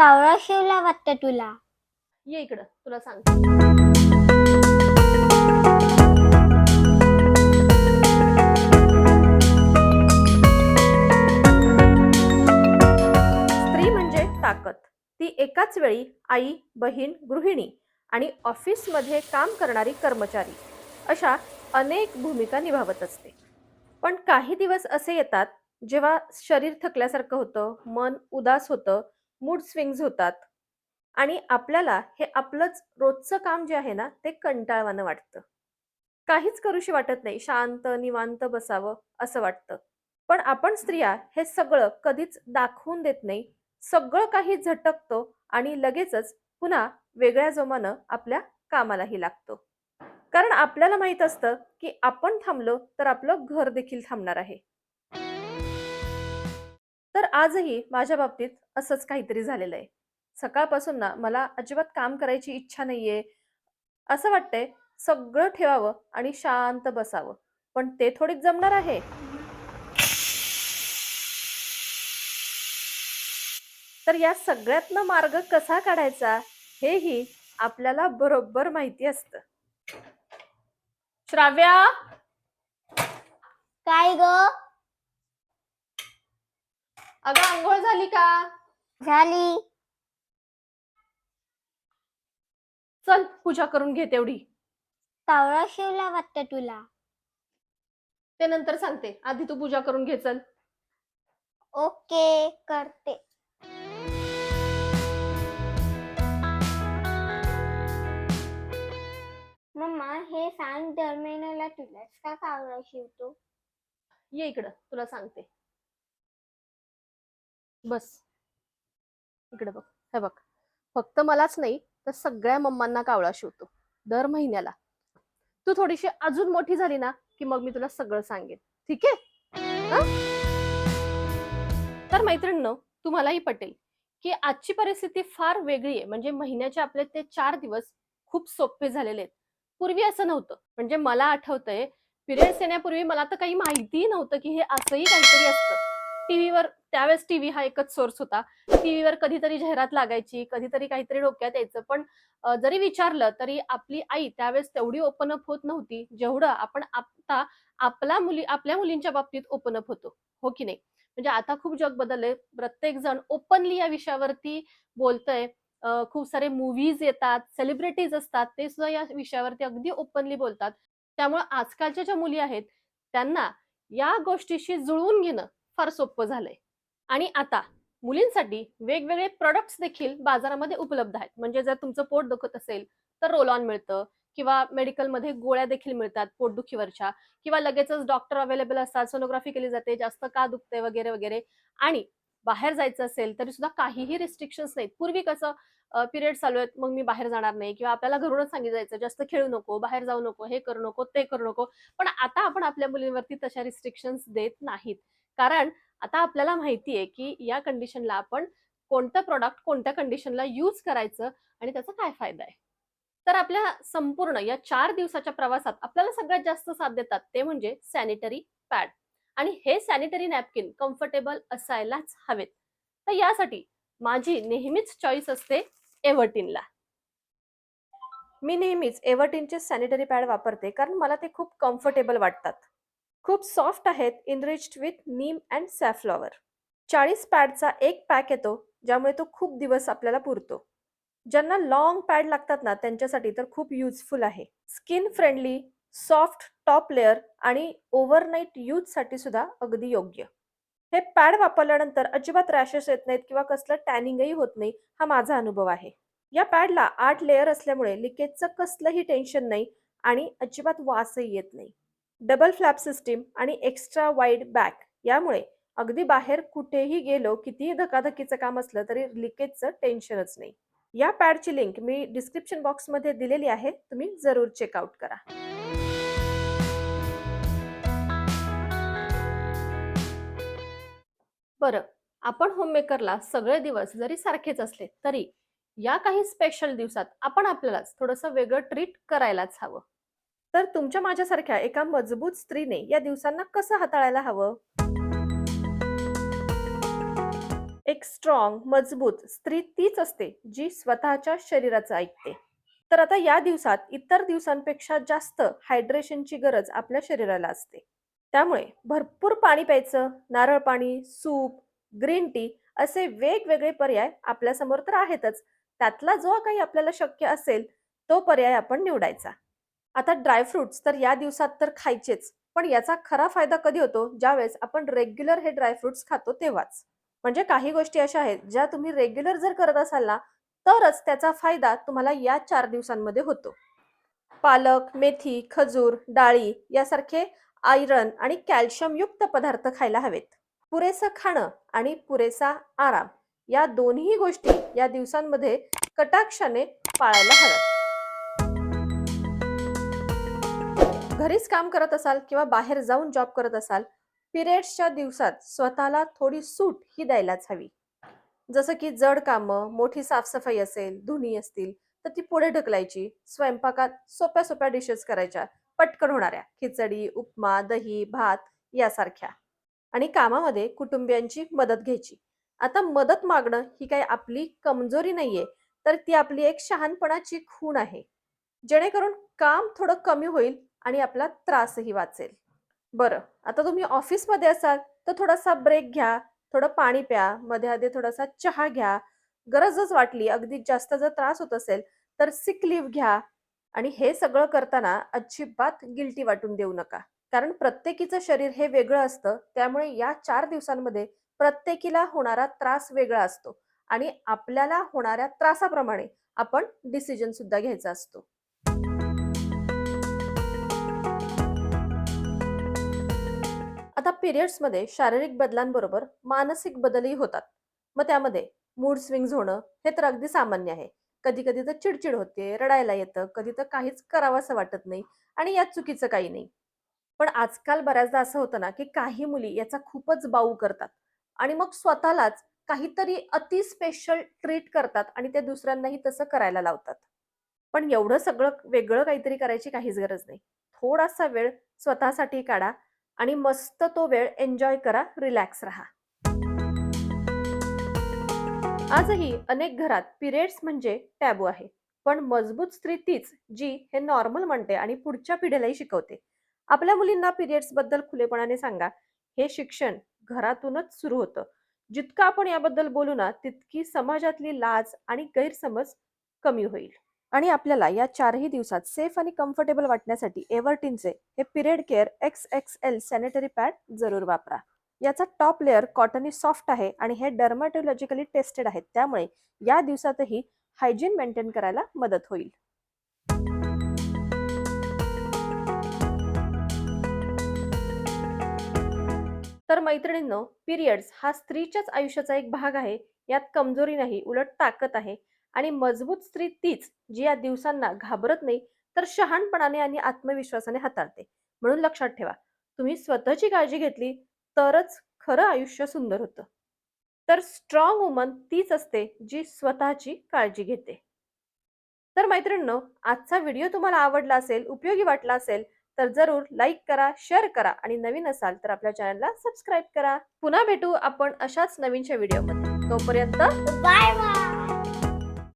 कावळा शिवला वाटतं तुला? ये इकडं तुला सांगते. स्त्री म्हणजे ताकद. ती एकाच वेळी आई बहीण गृहिणी आणि ऑफिसमध्ये काम करणारी कर्मचारी अशा अनेक भूमिका निभावत असते. पण काही दिवस असे येतात जेव्हा शरीर थकल्यासारखं होतं मन उदास होतं मूड स्विंग्स होतात. आणि आपल्याला हे आपलंच रोजचं काम जे आहे ना ते कंटाळवानं वाटतं. काहीच करूशी वाटत नाही शांत निवांत बसावं असं वाटतं. पण आपण स्त्रिया हे सगळं कधीच दाखवून देत नाही. सगळं काही झटकतो आणि लगेचच पुन्हा वेगळ्या जोमानं आपल्या कामालाही लागतो. कारण आपल्याला माहीत असतं की आपण थांबलो तर आपलं घर देखील थांबणार आहे. तर आजही माझ्या बाबतीत असंच काहीतरी झालेलं आहे. सकाळपासून ना मला अजिबात काम करायची इच्छा नाहीये. असं वाटतंय सगळं ठेवावं आणि शांत बसावं. पण ते थोडीच जमणार आहे. तर या सगळ्यातनं मार्ग कसा काढायचा हेही आपल्याला बरोबर माहिती असतं. श्राव्या? काय ग? अगं आंघोळ झाली का? झाली. चल पूजा करून घे तेवढी कावळा शिवला वाटतं तुला? ते नंतर सांगते. आधी तू पूजा करून घे चल. ओके करते. मम्मा हे सांग दर महिन्याला तुलाच का कावळा शिवतो? ये इकडं तुला सांगते. बस. इकडे बघ. हे बघ. फक्त मलाच नाही तर सगळ्या मम्मांना कावळा शिवतो. दर महिन्याला. तू थोडीशी अजून मोठी झाली ना की मग मी तुला सगळं सांगेन. ठीक आहे? तर मैत्रिणींनो तुम्हालाही पटेल की आजची परिस्थिती फार वेगळी आहे. म्हणजे महिन्याचे आपले ते चार दिवस खूप सोपे झालेले आहेत. पूर्वी असं नव्हतं. म्हणजे मला आठवतंय पिरियड्स येण्यापूर्वी मला तर काही माहितीही नव्हतं की हे असंही काहीतरी असतं. टीव्हीवर त्यावेळेस टीव्ही हा एकच सोर्स होता. टीव्हीवर कधीतरी जाहिरात लागायची कधीतरी काहीतरी डोक्यात यायचं. पण जरी विचारलं तरी आपली आई त्यावेळेस तेवढी ओपन अप होत नव्हती जेवढं आपण आता आपला मुली आपल्या मुलींच्या बाबतीत ओपन अप होतो. हो की नाही? म्हणजे आता खूप जग बदललंय. प्रत्येक जण ओपनली या विषयावरती बोलतय. खूप सारे मूवीज येतात सेलिब्रिटीज असतात ते सुद्धा या विषयावरती अगदी ओपनली बोलतात. त्यामुळे आजकालच्या ज्या मुली आहेत त्यांना या गोष्टीशी जुळवून घेणं फार सोपं झालंय. आणि आता मुलींसाठी वेगवेगळे प्रोडक्ट्स देखील बाजारामध्ये उपलब्ध आहेत. म्हणजे जर तुमचं पोट दुखत असेल तर रोल ऑन मिळतं. किंवा मेडिकलमध्ये गोळ्या देखील मिळतात पोटदुखीवरच्या किंवा लगेचच डॉक्टर अवेलेबल असतात सोनोग्राफी केली जाते जास्त का दुखते वगैरे वगैरे. आणि बाहेर जायचं असेल तरी सुद्धा काहीही रिस्ट्रिक्शन्स नाहीत. पूर्वी कसं पिरियड चालू आहेत मग मी बाहेर जाणार नाही. किंवा आपल्याला घरूनच सांगितलं जायचं जास्त खेळू नको बाहेर जाऊ नको हे करू नको ते करू नको. पण आता आपण आपल्या मुलींवरती तशा रिस्ट्रिक्शन्स देत नाहीत. कारण आता आपल्याला माहिती आहे की या कंडिशनला आपण कोणतं प्रॉडक्ट कोणत्या कंडिशनला यूज करायचं आणि त्याचा काय फायदा आहे? तर आपल्या संपूर्ण या चार दिवसाच्या प्रवासात आपल्याला सगळ्यात जास्त साथ देतात ते म्हणजे सॅनिटरी पॅड आणि हे सॅनिटरी नॅपकिन कम्फर्टेबल असायलाच हवेत. तर यासाठी माझी नेहमीच चॉईस असते एव्हर्टिनला. मी नेहमीच एव्हर्टिनचे सॅनिटरी पॅड वापरते कारण मला ते खूप कम्फर्टेबल वाटतात. खूप सॉफ्ट आहेत enriched with neem and safflower चाळीस पॅडचा एक पॅक येतो ज्यामुळे तो खूप दिवस आपल्याला पुरतो. ज्यांना लॉंग पॅड लागतात ना त्यांच्यासाठी तर खूप युजफुल आहे. Skin friendly soft top layer आणि ओव्हरनाईट यूजसाठी सुद्धा अगदी योग्य. हे पॅड वापरल्यानंतर अजिबात रॅशेस येत नाहीत किंवा कसलं टॅनिंगही होत नाही हा माझा अनुभव आहे. या पॅडला आठ लेअर असल्यामुळे लिकेजचं कसलंही टेन्शन नाही आणि अजिबात वासही येत नाही. डबल फ्लॅप सिस्टीम आणि एक्स्ट्रा वाईड बॅक यामुळे अगदी बाहेर कुठेही गेलो कितीही धकाधकीचं काम असलं तरी लिकेजचं टेन्शनच नाही. या पॅडची लिंक मी डिस्क्रिप्शन बॉक्समध्ये दिलेली आहे तुम्ही जरूर चेकआउट करा. बरं आपण होममेकरला सगळे दिवस जरी सारखेच असले तरी या काही स्पेशल दिवसात आपण आपल्यालाच थोडंसं वेगळं ट्रीट करायलाच हवं. तर तुमच्या माझ्यासारख्या एका मजबूत स्त्रीने या दिवसांना कसं हाताळायला हवं? एक स्ट्रॉंग मजबूत स्त्री तीच असते जी स्वतःच्या शरीराचं ऐकते. तर आता या दिवसात इतर दिवसांपेक्षा जास्त हायड्रेशनची गरज आपल्या शरीराला असते. त्यामुळे भरपूर पाणी प्यायचं नारळ पाणी सूप ग्रीन टी असे वेगवेगळे पर्याय आपल्यासमोर तर आहेतच. त्यातला जो काही आपल्याला शक्य असेल तो पर्याय आपण निवडायचा. आता ड्रायफ्रुट्स तर या दिवसात तर खायचेच पण याचा खरा फायदा कधी होतो? ज्यावेळेस आपण रेग्युलर हे ड्रायफ्रुट्स खातो तेव्हाच. म्हणजे काही गोष्टी अशा आहेत ज्या तुम्ही रेग्युलर जर करत असाल ना तरच त्याचा फायदा तुम्हाला या चार दिवसांमध्ये होतो. पालक मेथी खजूर डाळी यासारखे आयरन आणि कॅल्शियम युक्त पदार्थ खायला हवेत. पुरेसं खाणं आणि पुरेसा आराम या दोन्ही गोष्टी या दिवसांमध्ये कटाक्षाने पाळायला हव्यात. घरीच काम करत असाल किंवा बाहेर जाऊन जॉब करत असाल पिरियड्सच्या दिवसात स्वतःला थोडी सूट ही द्यायलाच हवी. जसं की जड कामं मोठी साफसफाई असेल धुनी असतील तर ती पुढे ढकलायची स्वयंपाकात सोप्या सोप्या डिशेस करायच्या पटकन होणाऱ्या खिचडी उपमा दही भात यासारख्या. आणि कामामध्ये कुटुंबियांची मदत घ्यायची. आता मदत मागणं ही काही आपली कमजोरी नाहीये तर ती आपली एक शहाणपणाची खूण आहे. जेणेकरून काम थोडं कमी होईल आणि आपला त्रासही वाचेल. बरं आता तुम्ही ऑफिसमध्ये असाल तर थोडासा ब्रेक घ्या थोडं पाणी प्या मध्ये आधी थोडासा चहा घ्या. गरजच वाटली अगदी जास्त जर त्रास होत असेल तर सिक लिव्ह घ्या. आणि हे सगळं करताना अजिबात गिल्टी वाटून देऊ नका. कारण प्रत्येकीचं शरीर हे वेगळं असतं त्यामुळे या चार दिवसांमध्ये प्रत्येकीला होणारा त्रास वेगळा असतो. आणि आपल्याला होणाऱ्या त्रासाप्रमाणे आपण डिसिजन सुद्धा घ्यायचा असतो. पिरियड्समध्ये शारीरिक बदलांबरोबर मानसिक बदलही होतात. मग त्यामध्ये मूड स्विंग्स होणं हे तर अगदी सामान्य आहे. कधी कधी तर चिडचिड होते रडायला येतं कधी तर काहीच करावंसं वाटत नाही आणि यात चुकीचं काही नाही. पण आजकाल बऱ्याचदा असं होतं ना की काही मुली याचा खूपच बाऊ करतात आणि मग स्वतःलाच काहीतरी अति स्पेशल ट्रीट करतात आणि ते दुसऱ्यांनाही तसं करायला लावतात. पण एवढं सगळं वेगळं काहीतरी करायची काहीच गरज नाही. थोडासा वेळ स्वतःसाठी काढा आणि मस्त तो वेळ एन्जॉय करा रिलॅक्स राहा. आजही अनेक घरात पिरियड्स म्हणजे टॅबू आहे. पण मजबूत स्त्री तीच जी हे नॉर्मल म्हणते आणि पुढच्या पिढीलाही शिकवते. आपल्या मुलींना पिरियड्सबद्दल खुलेपणाने सांगा. हे शिक्षण घरातूनच सुरू होतं. जितकं आपण याबद्दल बोलू ना तितकी समाजातली लाज आणि गैरसमज कमी होईल. आणि आपल्याला या चारही दिवसात सेफ आणि कम्फर्टेबल वाटण्यासाठी एव्हर्टिनचे हे period care X X L sanitary pad जरूर वापरा. याचा टॉप लेअर कॉटनी सॉफ्ट आहे आणि हे डर्माटोलॉजिकली टेस्टेड आहेत. त्यामुळे या दिवसातही हायजीन मेंटेन करायला मदत होईल. तर मैत्रिणींनो पिरियड्स हा स्त्रीच्याच आयुष्याचा एक भाग आहे. यात कमजोरी नाही उलट ताकद आहे. आणि मजबूत स्त्री तीच जी या दिवसांना घाबरत नाही तर शहाणपणाने आणि आत्मविश्वासाने हाताळते. म्हणून लक्षात ठेवा तुम्ही स्वतःची काळजी घेतली तरच खरं आयुष्य सुंदर होतं. तर स्ट्रॉंग वुमन तीच असते जी स्वतःची काळजी घेते. तर मैत्रिणींनो आजचा व्हिडिओ तुम्हाला आवडला असेल उपयोगी वाटला असेल तर जरूर लाईक करा शेअर करा आणि नवीन असाल तर आपल्या चॅनलला सबस्क्राईब करा. पुन्हा भेटू आपण अशाच नवीनच्या व्हिडिओमध्ये. तोपर्यंत बाय बाय